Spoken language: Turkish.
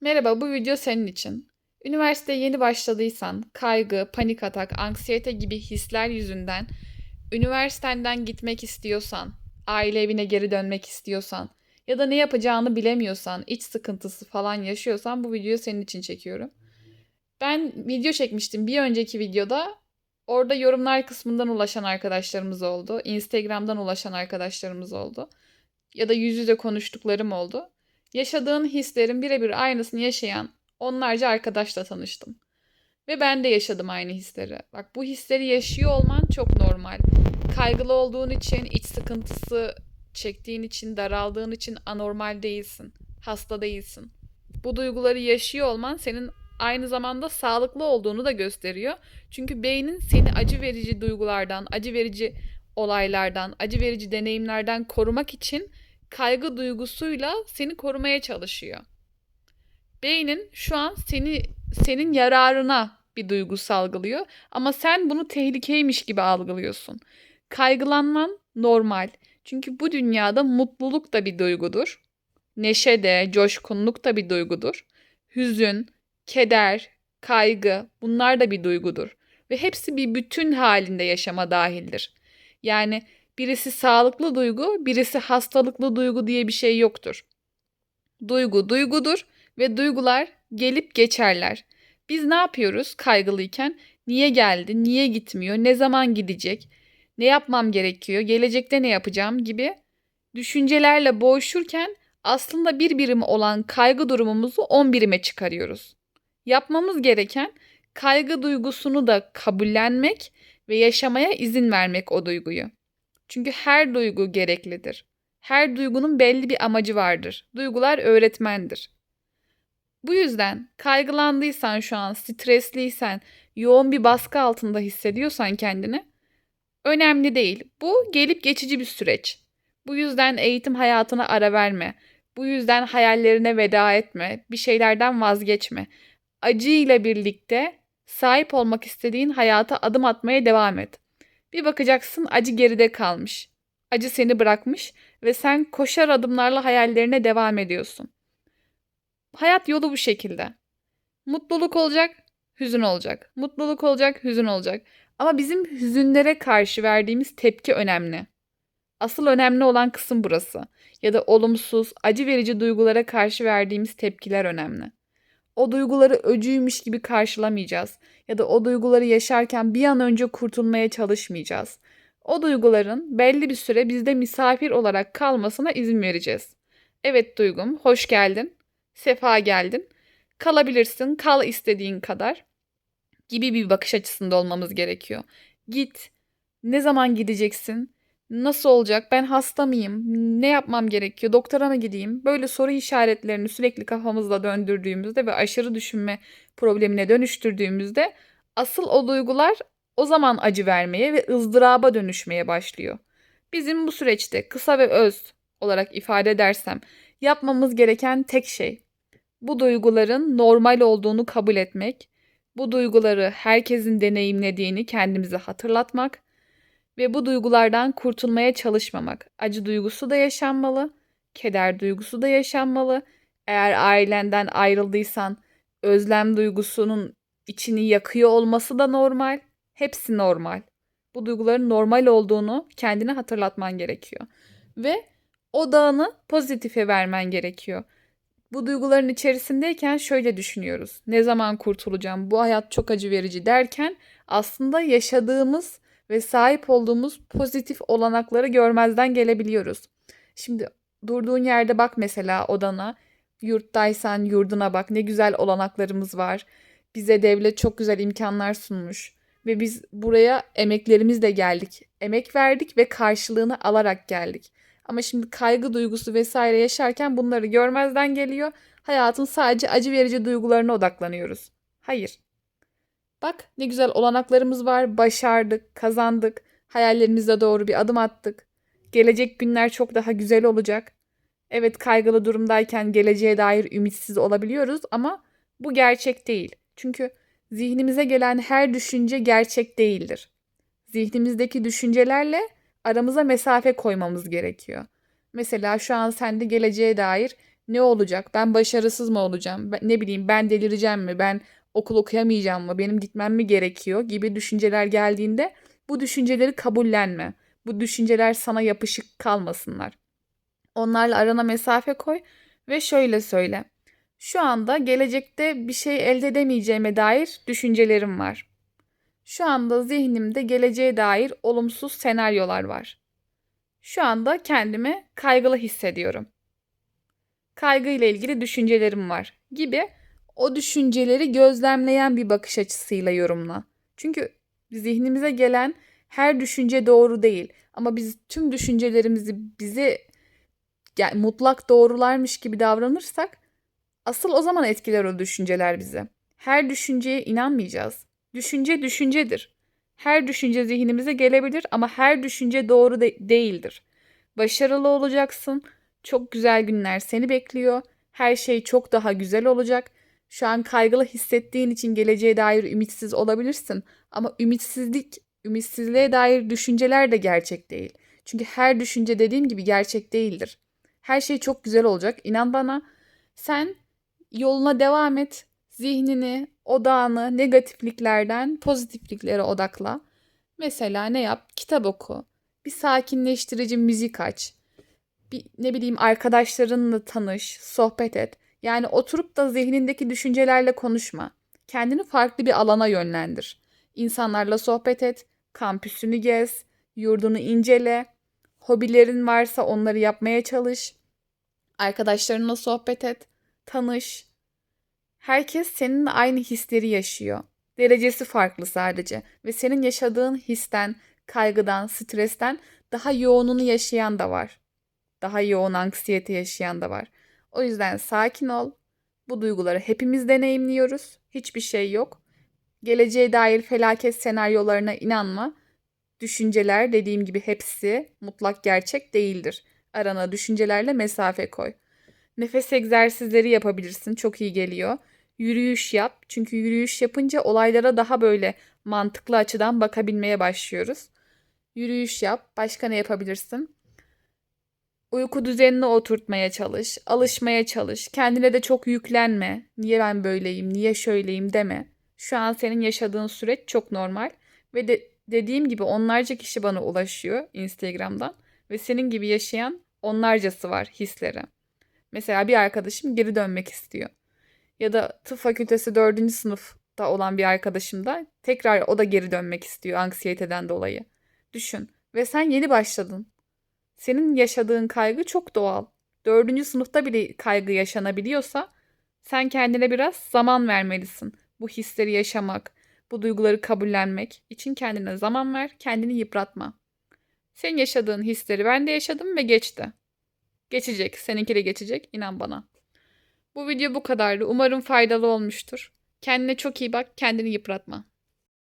Merhaba, bu video senin için. Üniversiteye yeni başladıysan, kaygı, panik atak, anksiyete gibi hisler yüzünden üniversitenden gitmek istiyorsan, aile evine geri dönmek istiyorsan ya da ne yapacağını bilemiyorsan, iç sıkıntısı falan yaşıyorsan bu videoyu senin için çekiyorum. Ben video çekmiştim bir önceki videoda. Orada yorumlar kısmından ulaşan arkadaşlarımız oldu. Instagram'dan ulaşan arkadaşlarımız oldu. Ya da yüz yüze konuştuklarım oldu. Yaşadığın hislerin birebir aynısını yaşayan onlarca arkadaşla tanıştım. Ve ben de yaşadım aynı hisleri. Bak bu hisleri yaşıyor olman çok normal. Kaygılı olduğun için, iç sıkıntısı çektiğin için, daraldığın için anormal değilsin. Hasta değilsin. Bu duyguları yaşıyor olman senin aynı zamanda sağlıklı olduğunu da gösteriyor. Çünkü beynin seni acı verici duygulardan, acı verici olaylardan, acı verici deneyimlerden korumak için kaygı duygusuyla seni korumaya çalışıyor. Beynin şu an seni senin yararına bir duygu salgılıyor ama sen bunu tehlikeymiş gibi algılıyorsun. Kaygılanman normal. Çünkü bu dünyada mutluluk da bir duygudur. Neşe de, coşkunluk da bir duygudur. Hüzün, keder, kaygı bunlar da bir duygudur. Ve hepsi bir bütün halinde yaşama dahildir. Yani birisi sağlıklı duygu, birisi hastalıklı duygu diye bir şey yoktur. Duygu duygudur ve duygular gelip geçerler. Biz ne yapıyoruz kaygılıyken? Niye geldi? Niye gitmiyor? Ne zaman gidecek? Ne yapmam gerekiyor? Gelecekte ne yapacağım gibi düşüncelerle boğuşurken aslında bir birim olan kaygı durumumuzu 10 birime çıkarıyoruz. Yapmamız gereken kaygı duygusunu da kabullenmek ve yaşamaya izin vermek o duyguyu. Çünkü her duygu gereklidir. Her duygunun belli bir amacı vardır. Duygular öğretmendir. Bu yüzden kaygılandıysan şu an, stresliysen, yoğun bir baskı altında hissediyorsan kendini önemli değil. Bu gelip geçici bir süreç. Bu yüzden eğitim hayatına ara verme. Bu yüzden hayallerine veda etme. Bir şeylerden vazgeçme. Acıyla birlikte sahip olmak istediğin hayata adım atmaya devam et. Bir bakacaksın acı geride kalmış. Acı seni bırakmış ve sen koşar adımlarla hayallerine devam ediyorsun. Hayat yolu bu şekilde. Mutluluk olacak, hüzün olacak. Mutluluk olacak, hüzün olacak. Ama bizim hüzünlere karşı verdiğimiz tepki önemli. Asıl önemli olan kısım burası. Ya da olumsuz, acı verici duygulara karşı verdiğimiz tepkiler önemli. O duyguları öcüymüş gibi karşılamayacağız ya da o duyguları yaşarken bir an önce kurtulmaya çalışmayacağız. O duyguların belli bir süre bizde misafir olarak kalmasına izin vereceğiz. Evet duygum, hoş geldin. Sefa geldin. Kalabilirsin, kal istediğin kadar gibi bir bakış açısında olmamız gerekiyor. Git. Ne zaman gideceksin? Nasıl olacak? Ben hasta mıyım? Ne yapmam gerekiyor? Doktora mı gideyim? Böyle soru işaretlerini sürekli kafamızda döndürdüğümüzde ve aşırı düşünme problemine dönüştürdüğümüzde asıl o duygular o zaman acı vermeye ve ızdıraba dönüşmeye başlıyor. Bizim bu süreçte kısa ve öz olarak ifade edersem yapmamız gereken tek şey bu duyguların normal olduğunu kabul etmek, bu duyguları herkesin deneyimlediğini kendimize hatırlatmak ve bu duygulardan kurtulmaya çalışmamak. Acı duygusu da yaşanmalı, keder duygusu da yaşanmalı. Eğer ailenden ayrıldıysan özlem duygusunun içini yakıyor olması da normal. Hepsi normal. Bu duyguların normal olduğunu kendine hatırlatman gerekiyor. Ve odağını pozitife vermen gerekiyor. Bu duyguların içerisindeyken şöyle düşünüyoruz. Ne zaman kurtulacağım? Bu hayat çok acı verici derken aslında yaşadığımız ve sahip olduğumuz pozitif olanakları görmezden gelebiliyoruz. Şimdi durduğun yerde bak mesela odana. Yurttaysan yurduna bak. Ne güzel olanaklarımız var. Bize devlet çok güzel imkanlar sunmuş ve biz buraya emeklerimizle geldik. Emek verdik ve karşılığını alarak geldik. Ama şimdi kaygı duygusu vesaire yaşarken bunları görmezden geliyor. Hayatın sadece acı verici duygularına odaklanıyoruz. Hayır. Bak ne güzel olanaklarımız var. Başardık, kazandık. Hayallerimize doğru bir adım attık. Gelecek günler çok daha güzel olacak. Evet kaygılı durumdayken geleceğe dair ümitsiz olabiliyoruz ama bu gerçek değil. Çünkü zihnimize gelen her düşünce gerçek değildir. Zihnimizdeki düşüncelerle aramıza mesafe koymamız gerekiyor. Mesela şu an sende geleceğe dair Ne olacak? Ben başarısız mı olacağım? Ben, ne bileyim ben delireceğim mi? Ben okul okuyamayacağım mı? Benim gitmem mi gerekiyor? Gibi düşünceler geldiğinde bu düşünceleri kabullenme. Bu düşünceler sana yapışık kalmasınlar. Onlarla arana mesafe koy ve şöyle söyle. Şu anda gelecekte bir şey elde edemeyeceğime dair düşüncelerim var. Şu anda zihnimde geleceğe dair olumsuz senaryolar var. Şu anda kendimi kaygılı hissediyorum. Kaygı ile ilgili düşüncelerim var gibi o düşünceleri gözlemleyen bir bakış açısıyla yorumla. Çünkü zihnimize gelen her düşünce doğru değil ama biz tüm düşüncelerimizi bizi yani mutlak doğrularmış gibi davranırsak asıl o zaman etkiler o düşünceler bizi. Her düşünceye inanmayacağız. Düşünce düşüncedir. Her düşünce zihnimize gelebilir ama her düşünce doğru de- değildir. Başarılı olacaksın. Çok güzel günler seni bekliyor. Her şey çok daha güzel olacak. Şu an kaygılı hissettiğin için geleceğe dair ümitsiz olabilirsin ama ümitsizlik, ümitsizliğe dair düşünceler de gerçek değil. Çünkü her düşünce dediğim gibi gerçek değildir. Her şey çok güzel olacak. İnan bana. Sen yoluna devam et. Zihnini, odağını negatifliklerden pozitifliklere odakla. Mesela ne yap? Kitap oku. Bir sakinleştirici müzik aç. Bir ne bileyim arkadaşlarınla tanış, sohbet et. Yani oturup da zihnindeki düşüncelerle konuşma. Kendini farklı bir alana yönlendir. İnsanlarla sohbet et, kampüsünü gez, yurdunu incele. Hobilerin varsa onları yapmaya çalış. Arkadaşlarınla sohbet et, tanış. Herkes seninle aynı hisleri yaşıyor. Derecesi farklı sadece ve senin yaşadığın histen, kaygıdan, stresten daha yoğununu yaşayan da var. Daha yoğun anksiyete yaşayan da var. O yüzden sakin ol. Bu duyguları hepimiz deneyimliyoruz. Hiçbir şey yok. Geleceğe dair felaket senaryolarına inanma. Düşünceler dediğim gibi hepsi mutlak gerçek değildir. Arana düşüncelerle mesafe koy. Nefes egzersizleri yapabilirsin. Çok iyi geliyor. Yürüyüş yap. Çünkü yürüyüş yapınca olaylara daha böyle mantıklı açıdan bakabilmeye başlıyoruz. Yürüyüş yap. Başka ne yapabilirsin? Uyku düzenini oturtmaya çalış, alışmaya çalış. Kendine de çok yüklenme. Niye ben böyleyim, niye şöyleyim deme. Şu an senin yaşadığın süreç çok normal ve de dediğim gibi onlarca kişi bana ulaşıyor Instagram'dan ve senin gibi yaşayan onlarcası var hisleri. Mesela bir arkadaşım geri dönmek istiyor. Ya da tıp fakültesi dördüncü sınıfta olan bir arkadaşım da tekrar o da geri dönmek istiyor anksiyeteden dolayı. Düşün ve sen yeni başladın. Senin yaşadığın kaygı çok doğal. Dördüncü sınıfta bile kaygı yaşanabiliyorsa sen kendine biraz zaman vermelisin. Bu hisleri yaşamak, bu duyguları kabullenmek için kendine zaman ver, kendini yıpratma. Senin yaşadığın hisleri ben de yaşadım ve geçti. Geçecek, seninki de geçecek, inan bana. Bu video bu kadardı. Umarım faydalı olmuştur. Kendine çok iyi bak, kendini yıpratma.